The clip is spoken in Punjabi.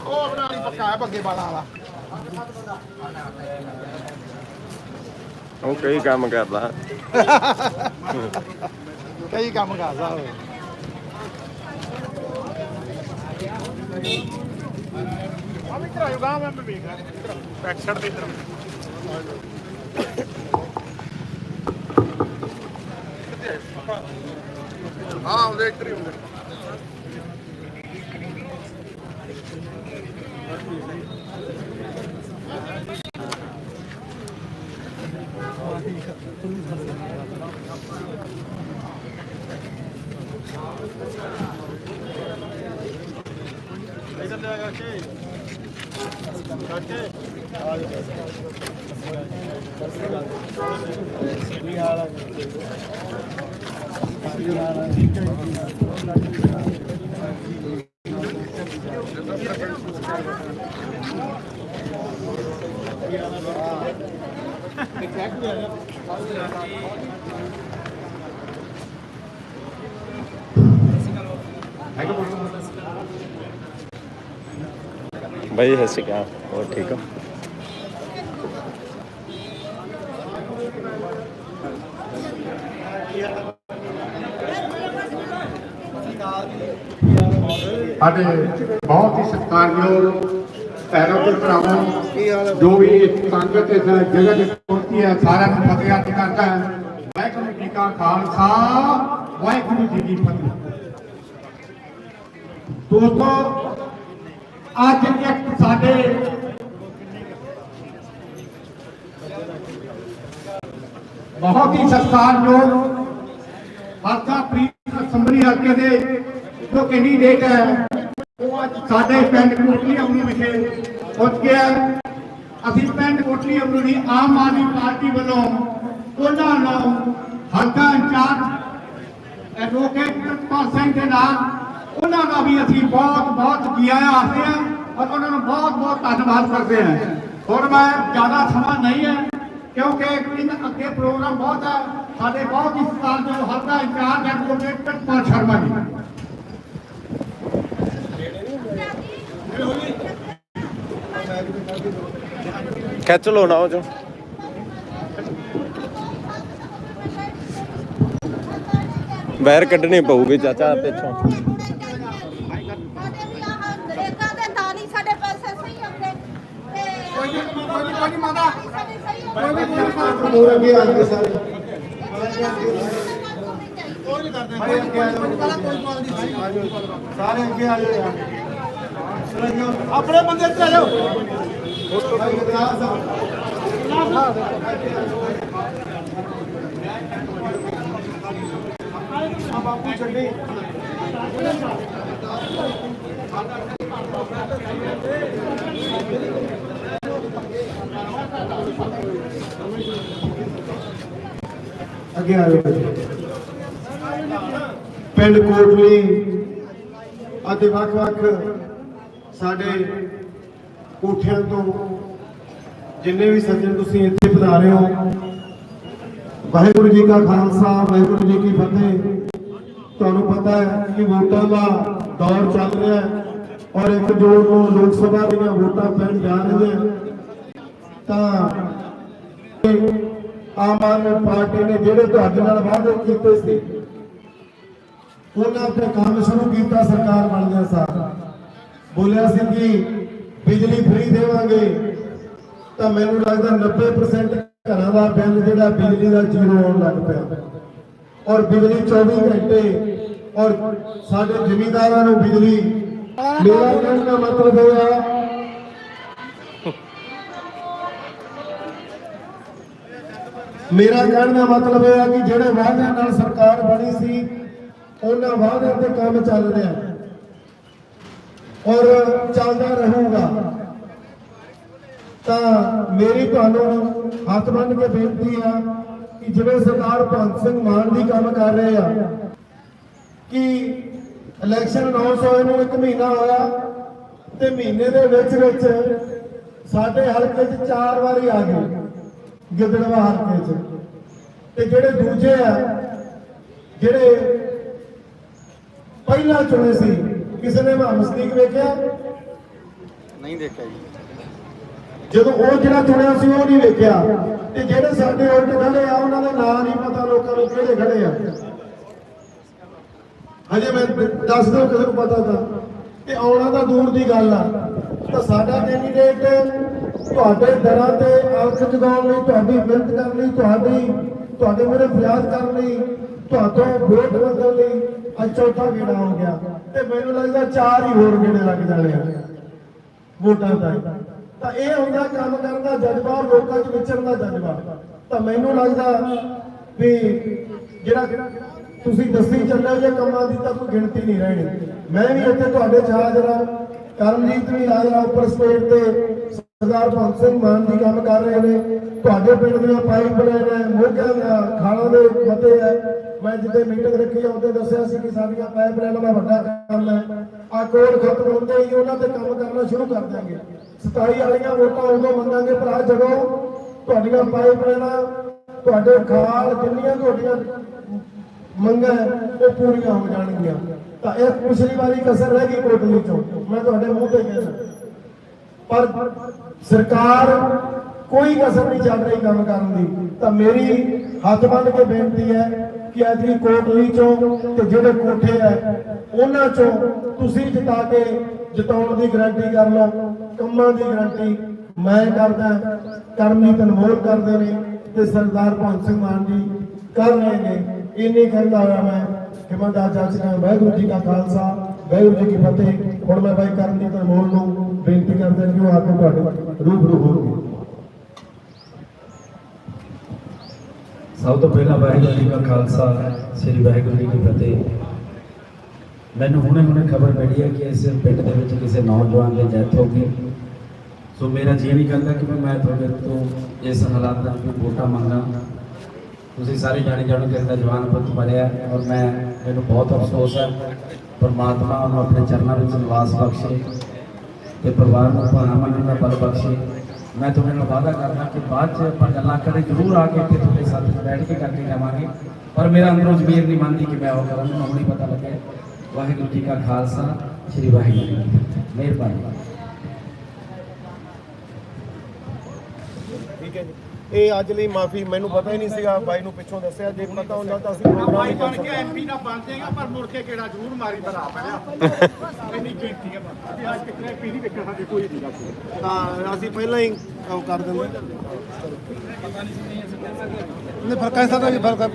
ਉਹ ਆਪਣਾ ਨਹੀਂ ਪੱਕਾ ਹੈ ਬੱਗੇ ਵਾਲਾ ਵਾਲਾ ਉਹ ਕਈ ਕੰਮ ਕਰਦਾ। ਕਈ ਕੰਮ ਕਰਦਾ ਹੋਵੇ ਆ ਵੀ ਕਰਾਇਓ ਗਾਂ ਮੈਂ ਵੇਖ ਬੈਕ ਸਾਈਡ ਤੇ ਇਧਰ ਹਾਂ ਉਹਦੇ ਇੱਧਰ ਹੀ ਹੁੰਦੇ ਇਧਰ ਲੈ ਆ ਕੇ ਕਾਕੇ ਬਾਈ ਸਤਿ ਸ਼੍ਰੀ ਅਕਾਲ ਹੋਰ ਠੀਕ ਹੋ ਸਾਡੇ ਬਹੁਤ ਹੀ ਸਤਿਕਾਰਯੋਗ ਪੈਰੋਂ ਭਰਾਵੋ, ਜੋ ਵੀ ਇਸ ਸੰਗਤ ਇਸ ਜਗ੍ਹਾ ਤੇ ਪਹੁੰਚੀ ਹੈ, ਸਾਰਿਆਂ ਨੂੰ ਫਤਿਹ ਅਰਜ਼ ਕਰਦਾ ਹੈ। ਵਾਹਿਗੁਰੂ ਜੀ ਕਾ ਖਾਲਸਾ, ਵਾਹਿਗੁਰੂ ਜੀ ਕੀ ਫਤਿਹ। ਦੋਸਤੋ, ਅੱਜ ਇੱਕ ਸਾਡੇ ਬਹੁਤ ਹੀ ਸਤਿਕਾਰਯੋਗ ਹਲਕਾ ਪ੍ਰੀਤ ਅਸੈਂਬਲੀ ਹਲਕੇ ਦੇ ਜੋ ਕੈਂਡੀਡੇਟ ਹੈ, ਉਹ ਅੱਜ ਸਾਡੇ ਪਿੰਡ ਕੋਟਲੀ ਅਮਲੀ ਵਿਖੇ ਪਹੁੰਚ ਗਿਆ ਅਸੀਂ ਪਿੰਡ ਕੋਟਲੀ ਅਮਰੂ ਆਮ ਆਦਮੀ ਪਾਰਟੀ ਵੱਲੋਂ ਉਹਨਾਂ ਨੂੰ ਹਲਕਾ ਇੰਚਾਰਜ ਐਡਵੋਕੇਟ ਪ੍ਰਿਤਪਾਲ ਸਿੰਘ ਦੇ ਨਾਲ ਉਹਨਾਂ ਦਾ ਵੀ ਅਸੀਂ ਬਹੁਤ ਬਹੁਤ ਜੀਆ ਆਖਦੇ ਹਾਂ ਔਰ ਉਹਨਾਂ ਨੂੰ ਬਹੁਤ ਬਹੁਤ ਧੰਨਵਾਦ ਕਰਦੇ ਹਾਂ। ਹੁਣ ਮੈਂ ਜ਼ਿਆਦਾ ਸਮਾਂ ਨਹੀਂ ਹੈ। ਕਿਉਂਕਿ ਇਹਨਾਂ ਅੱਗੇ ਪ੍ਰੋਗਰਾਮ ਬਹੁਤ ਹੈ ਸਾਡੇ ਬਹੁਤ ਹੀ ਸਤਿਕਾਰਯੋਗ ਹਲਕਾ ਇੰਚਾਰਜ ਐਡਵੋਕੇਟ ਪ੍ਰਿਤਪਾਲ ਸ਼ਰਮਾ ਜੀ। ਖਿੱਚ ਲੋ ਨਾ ਉਹ ਚੋਂ। ਬਾਹਰ ਕੱਢਣੀ ਪਊਗੀ ਚਾਚਾ ਪਿੱਛੋਂ ਕੋਈ ਨਹੀਂ ਕੋਈ ਨਹੀਂ ਕੋਈ ਨਹੀਂ ਮਾਤਾ। ਹੋਰ ਅੱਗੇ ਆ ਗਏ ਸਾਰੇ ਕੋਈ ਅੱਗੇ ਆ ਜਾਓ। ਸਾਰੇ ਅੱਗੇ ਆ ਜਾਓ। ਆਪਣੇ ਬੰਦੇ ਇੱਥੇ ਆ ਜਾਓ ਬਾਪੂ ਛੱਡੀ ਅੱਗੇ ਆ ਪਿੰਡ ਕੋਟਲੀ ਅਤੇ ਵੱਖ-ਵੱਖ ਸਾਡੇ ਕੋਠਿਆਂ ਤੋਂ ਜਿੰਨੇ ਵੀ ਸੱਜਣ ਤੁਸੀਂ ਇੱਥੇ ਪਧਾਰੇ ਹੋ, ਵਾਹਿਗੁਰੂ ਜੀ ਕਾ ਖਾਲਸਾ, ਵਾਹਿਗੁਰੂ ਜੀ ਕੀ ਫਤਿਹ। ਤੁਹਾਨੂੰ ਪਤਾ ਹੈ ਕਿ ਵੋਟਾਂ ਦਾ ਦੌਰ ਚੱਲ ਰਿਹਾ ਹੈ ਔਰ ਇੱਕ ਜੂਨ ਨੂੰ ਲੋਕ ਸਭਾ ਦੀਆਂ ਵੋਟਾਂ ਪੈਣ ਜਾ ਰਹੀਆਂ। ਤਾਂ ਆਮ ਆਦਮੀ ਪਾਰਟੀ ਨੇ ਜਿਹੜੇ ਤੁਹਾਡੇ ਨਾਲ ਵਾਅਦੇ ਕੀਤੇ ਸੀ, ਉਹਨਾਂ ਤੇ ਕੰਮ ਸ਼ੁਰੂ ਕੀਤਾ ਸਰਕਾਰ ਬਣਦਿਆਂ ਸਾਰ। ਬੋਲਿਆ ਸੀ ਕਿ ਬਿਜਲੀ ਫ੍ਰੀ ਦੇਵਾਂਗੇ, ਤਾਂ ਮੈਨੂੰ ਲੱਗਦਾ 90% ਘਰਾਂ ਦਾ ਬਿੱਲ ਜਿਹੜਾ ਬਿਜਲੀ ਦਾ ਜ਼ੀਰੋ ਆਉਣ ਲੱਗ ਪਿਆ। ਔਰ ਬਿਜਲੀ 24 ਘੰਟੇ, ਔਰ ਸਾਡੇ ਜ਼ਿਮੀਂਦਾਰਾਂ ਨੂੰ ਬਿਜਲੀ, ਮੇਰਾ ਕਹਿਣ ਦਾ ਮਤਲਬ ਇਹ ਆ ਮੇਰਾ ਕਹਿਣ ਦਾ ਮਤਲਬ ਇਹ ਆ ਕਿ ਜਿਹੜੇ ਵਾਅਦਿਆਂ ਨਾਲ ਸਰਕਾਰ ਬਣੀ ਸੀ, ਉਹਨਾਂ ਵਾਅਦਿਆਂ ਤੇ ਕੰਮ ਚੱਲ ਰਿਹਾ ਔਰ ਚੱਲਦਾ ਰਹੂਗਾ। ਤਾਂ ਮੇਰੀ ਤੁਹਾਨੂੰ ਹੱਥ ਬੰਨ੍ਹ ਕੇ ਬੇਨਤੀ ਆ ਕਿ ਜਿਵੇਂ ਸਰਦਾਰ ਭਗਤ ਸਿੰਘ ਮਾਨ ਦੀ ਕੰਮ ਕਰ ਰਹੇ ਆ, ਕਿ ਇਲੈਕਸ਼ਨ ਅਨਾਉਂਸ ਹੋਏ ਨੂੰ ਇੱਕ ਮਹੀਨਾ ਹੋਇਆ ਤੇ ਮਹੀਨੇ ਦੇ ਵਿੱਚ ਵਿੱਚ ਸਾਡੇ ਹਲਕੇ 'ਚ ਚਾਰ ਵਾਰੀ ਆ ਗਏ। ਗਿੱਦੜਵਾ ਹਲਕੇ 'ਚ ਤੇ ਜਿਹੜੇ ਦੂਜੇ ਆ ਜਿਹੜੇ ਪਹਿਲਾਂ ਚੁਣੇ ਸੀ ਕਿਸੇ ਨੇ ਮੁਹੰਮਦ ਸਦੀਕ ਵੇਖਿਆ? ਨਹੀਂ ਦੇਖਿਆ ਜੀ। ਜਦੋਂ ਉਹ ਜਿਹੜਾ ਚੁਣਿਆ ਸੀ ਉਹ ਨਹੀਂ ਵੇਖਿਆ। ਤੇ ਜਿਹੜੇ ਸਾਡੇ ਉਲਟ ਖੜੇ ਆ ਉਹਨਾਂ ਦਾ ਨਾਂ ਨਹੀਂ ਪਤਾ ਲੋਕਾਂ ਨੂੰ ਕਿਹੜੇ ਖੜੇ ਆ। ਹਜੇ ਮੈਂ ਦੱਸ ਦਿਓ ਕਿਸੇ ਨੂੰ ਪਤਾ ਤਾਂ। ਤੇ ਆਉਣਾ ਤਾਂ ਦੂਰ ਦੀ ਗੱਲ ਆ। ਤਾਂ ਸਾਡਾ ਕੈਂਡੀਡੇਟ ਤੁਹਾਡੇ ਦਰਾਂ ਤੇ ਅੱਖ ਜਗਾਉਣ ਲਈ, ਤੁਹਾਡੀ ਮਿਹਨਤ ਕਰਨ ਲਈ, ਤੁਹਾਡੀ, ਤੁਹਾਡੇ ਮੇਰੇ ਫਰਿਆਦ ਕਰਨ ਲਈ ਤੁਹਾਤੋਂ ਵੋਟ ਮੰਗਣ ਲਈ ਅੱਜ ਚੌਥਾ ਗੇੜਾ ਹੋ ਗਿਆ। ਤੇ ਮੈਨੂੰ ਲੱਗਦਾ ਚਾਰ ਹੀ ਹੋਰ ਗੇੜੇ ਲੱਗ ਜਾਣੇ ਆ ਵੋਟਾਂ ਦਾ ਤਾਂ ਇਹ ਹੁੰਦਾ ਕੰਮ ਕਰਨ ਦਾ ਜਜ਼ਬਾ, ਲੋਕਾਂ 'ਚ ਵਿਚਰਨ ਦਾ ਜਜ਼ਬਾ। ਤਾਂ ਮੈਨੂੰ ਲੱਗਦਾ ਵੀ ਜਿਹੜਾ ਤੁਸੀਂ ਦੱਸੀ ਚੱਲੇ ਜੇ ਕੰਮਾਂ ਦੀ, ਤਾਂ ਕੋਈ ਗਿਣਤੀ ਨਹੀਂ ਰਹਿਣੀ। ਮੈਂ ਵੀ ਇੱਥੇ ਤੁਹਾਡੇ 'ਚ ਹਾਜ਼ਰ ਹਾਂ। ਕਰਮਜੀਤ ਵੀ ਹਾਜ਼ਰ ਆ ਉੱਪਰ ਸਟੇਜ ਤੇ। ਸਰਦਾਰ ਭਗਤ ਸਿੰਘ ਮਾਨ ਜੀ ਕੰਮ ਕਰ ਰਹੇ ਨੇ। ਤੁਹਾਡੇ ਪਿੰਡ ਦੀਆਂ ਪਾਈਪ ਲਾਈਨ ਹੈ ਮੋਢਿਆਂ ਦਾ ਖਾਣਾ ਦੇ ਮਤੇ ਹੈ ਮੈਂ ਜਿੱਦੇ ਮੀਟਿੰਗ ਰੱਖੀ ਆ ਉਹਦੇ ਦੱਸਿਆ ਸੀ ਕਿ ਸਾਡੀਆਂ ਪਾਈਪ ਲਾਈਨਾਂ ਦਾ ਵੱਡਾ ਕੰਮ ਹੈ ਆ ਕੋਡ ਖਤਮ ਹੁੰਦੇ ਹੀ ਉਹਨਾਂ ਤੇ ਕੰਮ ਕਰਨਾ ਸ਼ੁਰੂ ਕਰ ਦਾਂਗੇ 27 ਵਾਲੀਆਂ ਵੋਟਾਂ ਉਦੋਂ ਮੰਗਾਂਗੇ, ਭਰਾ, ਜਦੋਂ ਤੁਹਾਡੀਆਂ ਪਾਈਪ ਲਾਈਨਾਂ, ਤੁਹਾਡੇ ਖਾਲ ਜਿੰਨੀਆਂ ਤੁਹਾਡੀਆਂ ਮੰਗਾਂ ਉਹ ਪੂਰੀਆਂ ਹੋ ਜਾਣਗੀਆਂ। ਤਾਂ ਇਹ ਪਿਛਲੀ ਵਾਰੀ ਕਸਰ ਰਹਿ ਗਈ ਕੋਟਲੀ ਚੋਂ। ਮੈਂ ਤੁਹਾਡੇ ਮੂੰਹ ਤੇ ਕਹਿੰਦਾ ਪਰ ਸਰਕਾਰ ਕੋਈ ਕਸਰ ਨਹੀਂ ਚੱਲ ਰਹੀ ਕੰਮ ਕਰਨ ਦੀ। ਤਾਂ ਮੇਰੀ ਹੱਥ ਬੰਨ ਕੇ ਬੇਨਤੀ ਹੈ ਕਿ ਐਤਕੀ ਕੋਟਲੀ ਚੋਂ ਤੇ ਜਿਹੜੇ ਕੋਠੇ ਹੈ, ਉਹਨਾਂ ਚੋਂ ਤੁਸੀਂ ਜਿਤਾ ਕੇ ਜਿਤਾਉਣ ਦੀ ਗਾਰੰਟੀ ਕਰ ਲਓ। ਕੰਮਾਂ ਦੀ ਗਾਰੰਟੀ ਮੈਂ ਕਰਦਾ, ਕਰਮਜੀਤ ਤਨਮੋਲ ਕਰਦੇ ਨੇ ਤੇ ਸਰਦਾਰ ਭਗਤ ਸਿੰਘ ਮਾਨ ਜੀ ਕਰ ਰਹੇ ਨੇ। ਇੰਨੀ ਕਹਿੰਦਾ ਹੋਇਆ ਮੈਂ ਹਿਮਤ ਦਾ ਜੱਜ ਕਾ ਵਾਹਿਗੁਰੂ ਜੀ ਕਾ ਖਾਲਸਾ, ਵਾਹਿਗੁਰੂ ਜੀ ਕੀ ਫਤਿਹ। ਹੁਣ ਮੈਂ ਬਾਈ ਕਰਮਜੀਤ ਤਨਮੋਲ ਨੂੰ ਬੇਨਤੀ ਕਰਦਾ ਕਿ ਉਹ ਆ ਕੇ ਤੁਹਾਡੇ ਰੂਬਰੂ ਹੋਣਗੇ। ਸਭ ਤੋਂ ਪਹਿਲਾਂ ਵਾਹਿਗੁਰੂ ਜੀ ਕਾ ਖਾਲਸਾ, ਸ੍ਰੀ ਵਾਹਿਗੁਰੂ ਜੀ ਕੀ ਫਤਿਹ। ਮੈਨੂੰ ਹੁਣੇ ਹੁਣੇ ਖਬਰ ਮਿਲੀ ਹੈ ਕਿ ਇਸ ਪਿੰਡ ਦੇ ਵਿੱਚ ਕਿਸੇ ਨੌਜਵਾਨ ਦੀ ਡੈਥ ਹੋ ਗਈ। ਸੋ ਮੇਰਾ ਜੀ ਨਹੀਂ ਕਰਦਾ ਕਿ ਮੈਂ ਤੁਹਾਡੇ ਤੋਂ ਇਸ ਹਾਲਾਤਾਂ ਵਿੱਚ ਵੋਟਾਂ ਮੰਗਾ। ਤੁਸੀਂ ਸਾਰੇ ਜਾਣੇ ਜਾਣੋ ਕਿ ਇਹਦਾ ਜਵਾਨ ਪੁੱਤ ਮਰਿਆ ਔਰ ਮੈਂ, ਮੈਨੂੰ ਬਹੁਤ ਅਫਸੋਸ ਹੈ। ਪਰਮਾਤਮਾ ਉਹਨੂੰ ਆਪਣੇ ਚਰਨਾਂ ਵਿੱਚ ਨਿਵਾਸ ਬਖਸ਼ੇ। ਤੇ ਪਰਿਵਾਰ ਨੂੰ ਭਾਣਾ ਮੰਨਣ ਦਾ ਬਲ ਬਖਸ਼ੇ। ਮੈਂ ਤੁਹਾਡੇ ਨਾਲ ਵਾਅਦਾ ਕਰਦਾ ਕਿ ਬਾਅਦ ਚ ਆਪਾਂ ਗੱਲਾਂ ਕਰੇ ਜ਼ਰੂਰ ਆ ਕੇ ਇੱਥੇ ਤੁਹਾਡੇ ਸਾਥ ਬੈਠ ਕੇ ਕਰਕੇ ਜਾਵਾਂਗੇ। ਪਰ ਮੇਰਾ ਅੰਦਰੋਂ ਜ਼ਮੀਰ ਨਹੀਂ ਮੰਨਦੀ ਕਿ ਮੈਂ ਉਹ ਕਰਾਂ, ਮੈਨੂੰ ਹੁਣੇ ਪਤਾ ਲੱਗਿਆ। ਵਾਹਿਗੁਰੂ ਜੀ ਕਾ ਖਾਲਸਾ, ਸ੍ਰੀ ਵਾਹਿਗੁਰੂ ਜੀ ਮਿਹਰਬਾਨੀ। ਠੀਕ ਹੈ ਜੀ। ਇਹ ਅੱਜ ਲਈ ਮਾਫੀ ਮੈਨੂੰ ਪਤਾ ਹੀ ਨਹੀਂ ਸੀਗਾ ਬਾਈ ਨੂੰ ਪਿੱਛੋਂ ਦੱਸਿਆ ਜੇ ਪਤਾ ਹੁੰਦਾ ਤਾਂ ਅਸੀਂ ਪ੍ਰੋਗਰਾਮ ਹੀ ਬਣ ਕਰ ਕੇ ਸਕਦੇ ਐਮਪੀ ਨਾ ਬਣ ਜਾਏਗਾ ਪਰ ਮੁੜ ਕੇ ਕਿਹੜਾ ਜ਼ਰੂਰ ਮਾਰੀ ਭਰਾ ਪਹਿਲਾਂ। ਇੰਨੀ ਬੇਨਤੀ ਹੈ ਬਸ ਅਸੀਂ ਅੱਜ ਕਿਤੇ ਐਮਪੀ ਨਹੀਂ ਵੇਖਣਾ ਸਾਡੇ ਕੋਈ ਨਹੀਂ ਰੱਖਦਾ ਤਾਂ ਅਸੀਂ ਪਹਿਲਾਂ ਹੀ ਉਹ ਕਰ ਦਿੰਦੇ ਨਹੀਂ ਫ਼ਰਕ ਐਸਾ ਤਾਂ ਜੀ ਫ਼ਰਕ